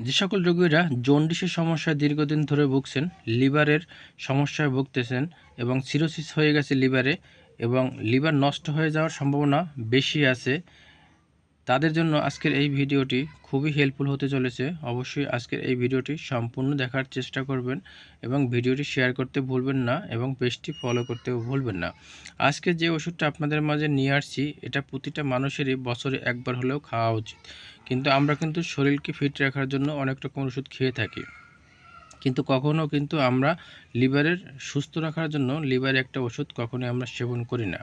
যে সকল রোগীরা জন্ডিসের সমস্যায় দীর্ঘদিন ধরে ভুগছেন, লিভারের সমস্যায় ভুগতেছেন এবং সিরোসিস হয়ে গেছে লিভারে এবং লিভার নষ্ট হয়ে যাওয়ার সম্ভাবনা বেশি আছে তাদের জন্য আজকের এই ভিডিওটি খুবই হেল্পফুল হতে চলেছে। অবশ্যই আজকের এই ভিডিওটি সম্পূর্ণ দেখার চেষ্টা করবেন এবং ভিডিওটি শেয়ার করতে ভুলবেন না এবং পেজটি ফলো করতেও ভুলবেন না। আজকে যে ওষুধটা আপনাদের মাঝে নিয়ে আসছি, এটা প্রতিটা মানুষেরই বছরে একবার হলেও খাওয়া উচিত। কিন্তু আমরা কিন্তু শরীরকে ফিট রাখার জন্য অনেক রকম ওষুধ খেয়ে থাকি। কিন্তু কখনও কিন্তু আমরা লিভারের সুস্থ রাখার জন্য লিভারে একটা ওষুধ কখনোই আমরা সেবন করি না।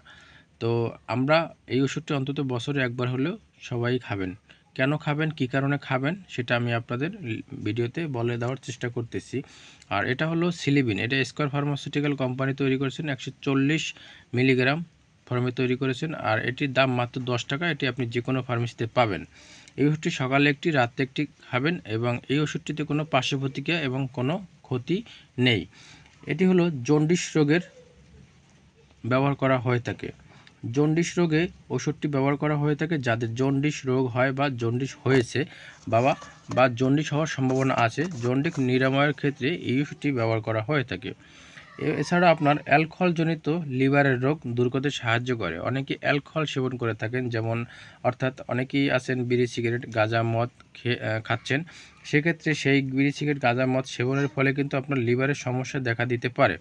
তো আমরা এই ওষুধটি অন্তত বছরে একবার হলেও সবাই খাবেন। কেন খাবেন, কি কারণে খাবেন, সেটা আমি আপনাদের ভিডিওতে বলে দেওয়ার চেষ্টা করতেছি। আর এটা হলো সিলিবিন, এটা স্কোয়ার ফার্মাসিউটিক্যাল কোম্পানি তৈরি করেছেন, একশো চল্লিশ মিলিগ্রাম ফর্মে তৈরি করেছেন, আর এটির দাম মাত্র দশ টাকা, এটি আপনি যে কোনো ফার্মেসিতে পাবেন। এই ওষুধটি সকালে একটি, রাতে একটি খাবেন, এবং এই ওষুধটিতে কোনো পার্শ্ব প্রতিক্রিয়া এবং কোনো ক্ষতি নেই। এটি হলো জন্ডিস রোগের ব্যবহার করা হয়ে থাকে। জন্ডিস রোগে ওষুধটি ব্যবহার করা হয়ে থাকে যাদের জন্ডিস রোগ হয় বা জন্ডিস হয়েছে বাবা বা জন্ডিস হওয়ার সম্ভাবনা আছে। জন্ডিস নিরাময়ের ক্ষেত্রে এই ওষুধটি ব্যবহার করা হয়ে থাকে। এছাড়া আপনার অ্যালকোহলজনিত লিভারের রোগ দূর করতে সাহায্য করে। অনেকে অ্যালকোহল সেবন করে থাকেন, যেমন অর্থাৎ অনেকেই আছেন বিড়ি, সিগারেট, গাঁজা, মদ খাচ্ছেন। সেক্ষেত্রে সেই বিড়ি, সিগারেট, গাঁজা, মদ সেবনের ফলে কিন্তু আপনার লিভারের সমস্যা দেখা দিতে পারে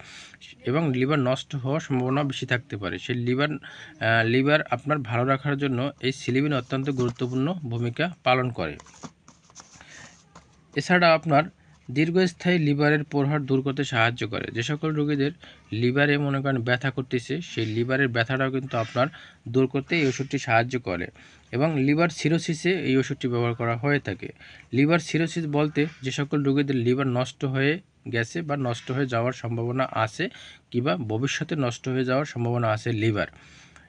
এবং লিভার নষ্ট হওয়ার সম্ভাবনা বেশি থাকতে পারে। সেই লিভার লিভার আপনার ভালো রাখার জন্য এই সিলিবিন অত্যন্ত গুরুত্বপূর্ণ ভূমিকা পালন করে। এছাড়া আপনার দীর্ঘস্থায়ী লিভারের প্রহার দূর করতে সাহায্য করে। যে সকল রোগীদের লিভারে মনে করেন ব্যথা করতেছে, সেই লিভারের ব্যথাটাও কিন্তু আপনার দূর করতে এই ওষুধটি সাহায্য করে এবং লিভার সিরোসিসে এই ওষুধটি ব্যবহার করা হয়ে থাকে। লিভার সিরোসিস বলতে যে সকল রোগীদের লিভার নষ্ট হয়ে গেছে বা নষ্ট হয়ে যাওয়ার সম্ভাবনা আছে কিংবা ভবিষ্যতে নষ্ট হয়ে যাওয়ার সম্ভাবনা আছে লিভার।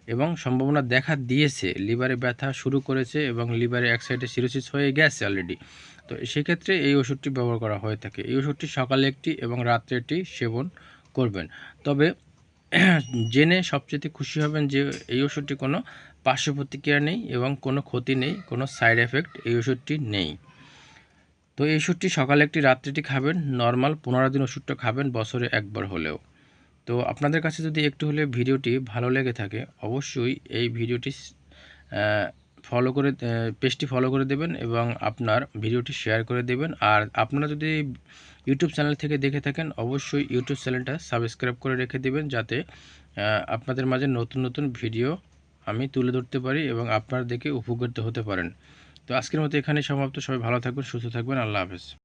এবং সম্ভাবনা দেখা দিয়েছে। লিভারে ব্যথা শুরু করেছে এবং লিভারে এক সাইডে সিরোসিস হয়ে গেছে অলরেডি তো সেক্ষেত্রে এই ওষুধটি ব্যবহার করা হয়ে থাকে। এই ওষুধটি সকালে একটি এবং রাত্রে একটি সেবন করবেন। তবে জেনে সবচেয়ে খুশি হবেন যে এই ওষুধটি কোনো পার্শ্ব প্রতিক্রিয়া নেই এবং কোনো ক্ষতি নেই, কোনো সাইড এফেক্ট এই ওষুধটি নেই। তো এই ওষুধটি সকালে একটি রাত্রিটি খাবেন। নর্মাল পনেরো দিন ওষুধটা খাবেন, বছরে একবার হলেও। তো আপনাদের কাছে যদি একটু হলে ভিডিওটি ভালো লেগে থাকে, অবশ্যই এই ভিডিওটি ফলো করে পেজটি ফলো করে দেবেন এবং আপনার ভিডিওটি শেয়ার করে দেবেন। আর আপনারা যদি ইউটিউব চ্যানেল থেকে দেখে থাকেন, অবশ্যই ইউটিউব চ্যানেলটা সাবস্ক্রাইব করে রেখে দেবেন যাতে আপনাদের মাঝে নতুন নতুন ভিডিও আমি তুলে ধরতে পারি এবং আপনারা দেখে উপকৃত হতে পারেন। তো আজকের মতো এখানে সমাপ্ত। সবাই ভালো থাকবেন সুস্থ থাকবেন। আল্লাহ হাফেজ।